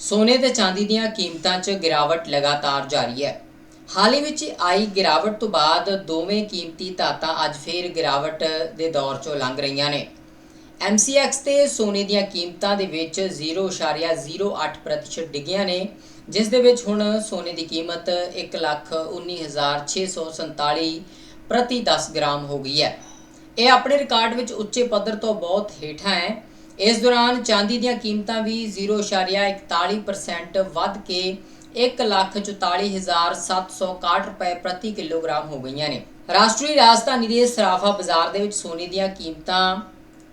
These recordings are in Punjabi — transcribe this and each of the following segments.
ਸੋਨੇ ਤੇ ਚਾਂਦੀ ਦੀਆਂ ਕੀਮਤਾਂ 'ਚ ਗਿਰਾਵਟ ਲਗਾਤਾਰ ਜਾਰੀ ਹੈ। ਹਾਲ ਹੀ ਵਿੱਚ ਆਈ ਗਿਰਾਵਟ ਤੋਂ ਬਾਅਦ ਦੋਵੇਂ ਕੀਮਤੀ ਧਾਤਾਂ ਅੱਜ ਫੇਰ ਗਿਰਾਵਟ ਦੇ ਦੌਰ 'ਚੋਂ ਲੰਘ ਰਹੀਆਂ ਨੇ। MCX ਤੇ ਸੋਨੇ ਦੀਆਂ ਕੀਮਤਾਂ ਦੇ ਵਿੱਚ 0.08% ਡਿੱਗੀਆਂ ਨੇ, ਜਿਸ ਦੇ ਵਿੱਚ ਹੁਣ ਸੋਨੇ ਦੀ ਕੀਮਤ 119647 ਪ੍ਰਤੀ 10 ਗ੍ਰਾਮ ਹੋ ਗਈ ਹੈ। ਇਹ ਆਪਣੇ ਰਿਕਾਰਡ ਵਿੱਚ ਉੱਚੇ ਪੱਧਰ ਤੋਂ ਬਹੁਤ ਹੇਠਾਂ ਹੈ। ਇਸ ਦੌਰਾਨ ਚਾਂਦੀ ਦੀਆਂ ਕੀਮਤਾਂ ਵੀ 0.41% ਵੱਧ ਕੇ 144761 ਰੁਪਏ ਪ੍ਰਤੀ ਕਿਲੋਗ੍ਰਾਮ ਹੋ ਗਈਆਂ ਨੇ। ਰਾਸ਼ਟਰੀ ਰਾਜਧਾਨੀ ਦੇ ਸਰਾਫਾ ਬਾਜ਼ਾਰ ਦੇ ਵਿੱਚ ਸੋਨੇ ਦੀਆਂ ਕੀਮਤਾਂ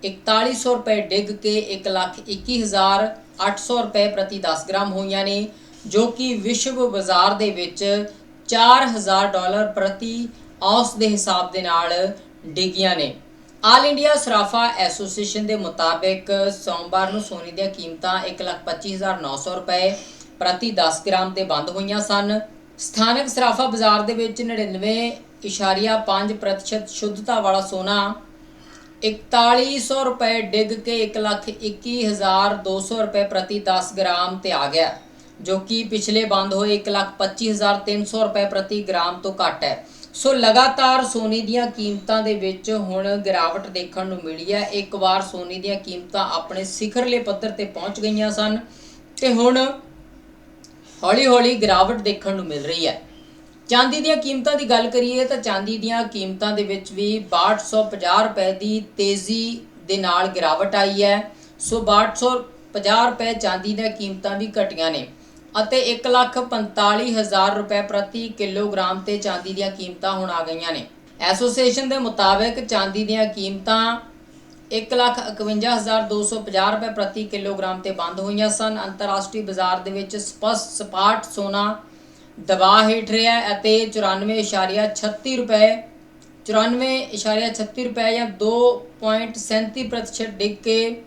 4100 ਰੁਪਏ ਡਿੱਗ ਕੇ 121800 ਰੁਪਏ ਪ੍ਰਤੀ 10 ਗ੍ਰਾਮ ਹੋਈਆਂ ਨੇ, ਜੋ ਕਿ ਵਿਸ਼ਵ ਬਾਜ਼ਾਰ ਦੇ ਵਿੱਚ 4000 ਡਾਲਰ ਪ੍ਰਤੀ ਔਸ ਦੇ ਹਿਸਾਬ ਦੇ ਨਾਲ ਡਿੱਗੀਆਂ ਨੇ। ਆਲ ਇੰਡੀਆ ਸਰਾਫਾ ਐਸੋਸੀਏਸ਼ਨ ਦੇ ਮੁਤਾਬਕ ਸੋਮਵਾਰ ਨੂੰ ਸੋਨੇ ਦੀਆਂ ਕੀਮਤਾਂ 125900 ਰੁਪਏ ਪ੍ਰਤੀ 10 ਗ੍ਰਾਮ ਤੇ ਬੰਦ ਹੋਈਆਂ ਸਨ। ਸਥਾਨਕ ਸਰਾਫਾ ਬਾਜ਼ਾਰ ਦੇ ਵਿੱਚ 99.5% ਸ਼ੁੱਧਤਾ ਵਾਲਾ ਸੋਨਾ 4100 ਰੁਪਏ ਡਿੱਗ ਕੇ 121200 ਰੁਪਏ ਪ੍ਰਤੀ 10 ਗ੍ਰਾਮ ਤੇ ਆ ਗਿਆ, ਜੋ ਕਿ ਪਿਛਲੇ ਬੰਦ ਹੋਏ 125300 ਰੁਪਏ ਪ੍ਰਤੀ ਗ੍ਰਾਮ ਤੋਂ ਘੱਟ ਹੈ। ਸੋ ਲਗਾਤਾਰ ਸੋਨੇ ਦੀਆਂ ਕੀਮਤਾਂ ਦੇ ਵਿੱਚ ਹੁਣ ਗਿਰਾਵਟ ਦੇਖਣ ਨੂੰ ਮਿਲੀ ਹੈ। ਇੱਕ ਵਾਰ ਸੋਨੇ ਦੀਆਂ ਕੀਮਤਾਂ ਆਪਣੇ ਸਿਖਰਲੇ ਪੱਧਰ ਤੇ ਪਹੁੰਚ ਗਈਆਂ ਸਨ ਤੇ ਹੁਣ ਹੌਲੀ-ਹੌਲੀ ਗਿਰਾਵਟ ਦੇਖਣ ਨੂੰ ਮਿਲ ਰਹੀ ਹੈ। ਚਾਂਦੀ ਦੀਆਂ ਕੀਮਤਾਂ ਦੀ ਗੱਲ ਕਰੀਏ ਤਾਂ ਚਾਂਦੀ ਦੀਆਂ ਕੀਮਤਾਂ ਦੇ ਵਿੱਚ ਵੀ 6250 ਰੁਪਏ ਦੀ ਤੇਜ਼ੀ ਦੇ ਨਾਲ ਗਿਰਾਵਟ ਆਈ ਹੈ। ਸੋ 6250 ਰੁਪਏ ਚਾਂਦੀ ਦੀਆਂ ਕੀਮਤਾਂ ਵੀ ਘਟੀਆਂ ਨੇ। ਅਤੇ 145000 ਰੁਪਏ ਪ੍ਰਤੀ ਕਿਲੋਗ੍ਰਾਮ ਤੇ ਚਾਂਦੀ ਦੀਆਂ ਕੀਮਤਾਂ ਹੁਣ ਆ ਗਈਆਂ ਨੇ। ਐਸੋਸੀਏਸ਼ਨ ਦੇ ਮੁਤਾਬਕ ਚਾਂਦੀ ਦੀਆਂ ਕੀਮਤਾਂ 151250 ਰੁਪਏ ਪ੍ਰਤੀ ਕਿਲੋਗ੍ਰਾਮ ਤੇ ਬੰਦ ਹੋਈਆਂ ਸਨ। ਅੰਤਰਰਾਸ਼ਟਰੀ ਬਾਜ਼ਾਰ ਦੇ ਵਿੱਚ ਸਪਸ਼ਟ ਸਪਾਟ ਸੋਨਾ ਦਬਾਅ ਹੇਠ ਰਿਹਾ ਹੈ ਅਤੇ 94.36 ਰੁਪਏ 94.36 ਰੁਪਏ ਜਾਂ 2.37% ਡਿੱਗ ਕੇ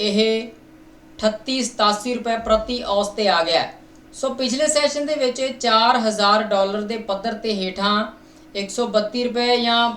ਇਹ 3887 ਰੁਪਏ ਪ੍ਰਤੀ ਔਸ ਤੇ ਆ ਗਿਆ। ਸੋ ਪਿਛਲੇ ਸੈਸ਼ਨ ਦੇ ਵਿੱਚ 4000 ਡਾਲਰ ਦੇ ਪੱਧਰ ਤੇ ਹੇਠਾਂ 132 ਰੁਪਏ ਜਾਂ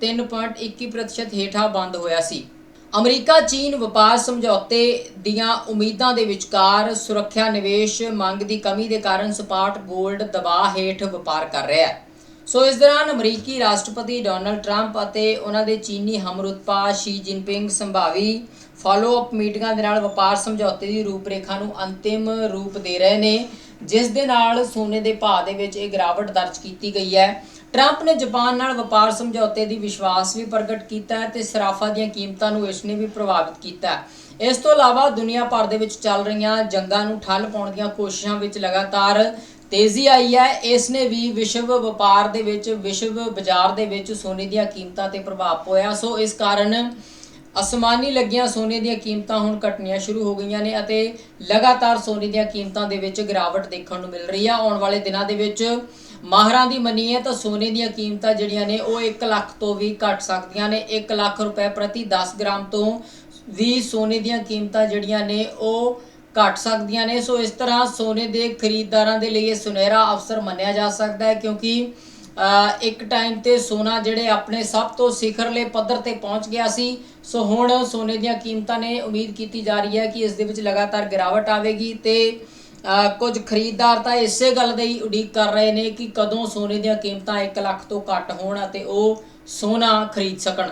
3.21% ਹੇਠਾਂ ਬੰਦ ਹੋਇਆ ਸੀ। ਅਮਰੀਕਾ, ਚੀਨ, ਵਪਾਰ ਸਮਝੌਤੇ ਦੀਆਂ ਉਮੀਦਾਂ ਦੇ ਵਿਚਕਾਰ ਸੁਰੱਖਿਆ ਨਿਵੇਸ਼ ਮੰਗ ਦੀ ਕਮੀ ਦੇ ਕਾਰਨ ਸਪਾਟ 골ਡ ਦਬਾਅ ਹੇਠ ਵਪਾਰ ਕਰ ਰਿਹਾ ਹੈ। ਸੋ ਇਸ ਦੌਰਾਨ ਅਮਰੀਕੀ ਰਾਸ਼ਟਰਪਤੀ ਡੋਨਲਡ ਟਰੰਪ ਅਤੇ ਉਹਨਾਂ ਦੇ ਚੀਨੀ ਹਮਰੁਤਪਾ ਸ਼ੀ ਜਿਨਪਿੰਗ ਸੰਭਾਵੀ ਫਾਲੋ ਅਪ ਮੀਟਿੰਗਾਂ ਦੇ ਨਾਲ ਵਪਾਰ ਸਮਝੌਤੇ ਦੀ ਰੂਪਰੇਖਾ ਨੂੰ ਅੰਤਿਮ ਰੂਪ ਦੇ ਰਹੇ ਨੇ, ਜਿਸ ਦੇ ਨਾਲ ਸੋਨੇ ਦੇ ਭਾਅ ਦੇ ਵਿੱਚ ਇਹ ਗਿਰਾਵਟ ਦਰਜ ਕੀਤੀ ਗਈ ਹੈ। ਟਰੰਪ ਨੇ ਜਾਪਾਨ ਨਾਲ ਵਪਾਰ ਸਮਝੌਤੇ ਦੀ ਵਿਸ਼ਵਾਸ ਵੀ ਪ੍ਰਗਟ ਕੀਤਾ ਹੈ ਤੇ ਸਰਾਫਾ ਦੀਆਂ ਕੀਮਤਾਂ ਨੂੰ ਇਸ ਨੇ ਵੀ ਪ੍ਰਭਾਵਿਤ ਕੀਤਾ ਇਸ ਤੋਂ ਇਲਾਵਾ ਦੁਨੀਆ ਭਰ ਦੇ ਵਿੱਚ ਚੱਲ ਰਹੀਆਂ ਜੰਗਾਂ ਨੂੰ ਠੱਲ ਪਾਉਣ ਦੀਆਂ ਕੋਸ਼ਿਸ਼ਾਂ ਵਿੱਚ ਲਗਾਤਾਰ ਤੇਜ਼ੀ ਆਈ ਹੈ। ਇਸ ਨੇ ਵੀ ਵਿਸ਼ਵ ਵਪਾਰ ਦੇ ਵਿੱਚ, ਵਿਸ਼ਵ ਬਾਜ਼ਾਰ ਦੇ ਵਿੱਚ ਸੋਨੇ ਦੀਆਂ ਕੀਮਤਾਂ ਤੇ ਪ੍ਰਭਾਵ ਪਾਇਆ। ਸੋ ਇਸ ਕਾਰਨ ਅਸਮਾਨੀ ਲੱਗੀਆਂ, ਸੋਨੇ ਦੀਆਂ ਕੀਮਤਾਂ ਹੁਣ ਘਟਣੀਆਂ ਸ਼ੁਰੂ ਹੋ ਗਈਆਂ ਨੇ ਅਤੇ ਲਗਾਤਾਰ ਸੋਨੇ ਦੀਆਂ ਕੀਮਤਾਂ ਦੇ ਵਿੱਚ ਗਿਰਾਵਟ ਦੇਖਣ ਨੂੰ ਮਿਲ ਰਹੀ ਆ। ਆਉਣ ਵਾਲੇ ਦਿਨਾਂ ਦੇ ਵਿੱਚ ਮਾਹਰਾਂ ਦੀ ਮੰਨੀਏ ਤਾਂ ਸੋਨੇ ਦੀਆਂ ਕੀਮਤਾਂ ਜਿਹੜੀਆਂ ਨੇ, ਉਹ 1 ਲੱਖ ਤੋਂ ਵੀ ਘਟ ਸਕਦੀਆਂ ਨੇ। 1 ਲੱਖ ਰੁਪਏ ਪ੍ਰਤੀ 10 ਗ੍ਰਾਮ ਤੋਂ ਵੀ ਸੋਨੇ ਦੀਆਂ ਕੀਮਤਾਂ ਜਿਹੜੀਆਂ ਨੇ, ਉਹ ਘਟ ਸਕਦੀਆਂ ਨੇ। ਸੋ ਇਸ ਤਰ੍ਹਾਂ ਸੋਨੇ ਦੇ ਖਰੀਦਦਾਰਾਂ ਦੇ ਲਈ ਇਹ ਸੁਨਹਿਰਾ ਅਵਸਰ ਮੰਨਿਆ ਜਾ ਸਕਦਾ ਹੈ ਕਿਉਂਕਿ ਇੱਕ ਟਾਈਮ ਤੇ ਸੋਨਾ ਜਿਹੜੇ ਆਪਣੇ ਸਭ ਤੋਂ ਸਿਖਰਲੇ ਪੱਧਰ ਤੇ ਪਹੁੰਚ ਗਿਆ ਸੀ। ਸੋ ਹੁਣ ਸੋਨੇ ਦੀਆਂ ਕੀਮਤਾਂ ਨੇ ਉਮੀਦ ਕੀਤੀ ਜਾ ਰਹੀ ਹੈ ਕਿ ਇਸ ਦੇ ਵਿੱਚ ਲਗਾਤਾਰ ਗਿਰਾਵਟ ਆਵੇਗੀ ਤੇ ਕੁਝ ਖਰੀਦਦਾਰ ਤਾਂ ਇਸੇ ਗੱਲ ਦੀ ਉਡੀਕ ਕਰ ਰਹੇ ਨੇ ਕਿ ਕਦੋਂ ਸੋਨੇ ਦੀਆਂ ਕੀਮਤਾਂ 1 ਲੱਖ ਤੋਂ ਘੱਟ ਹੋਣ ਅਤੇ ਉਹ ਸੋਨਾ ਖਰੀਦ ਸਕਣ।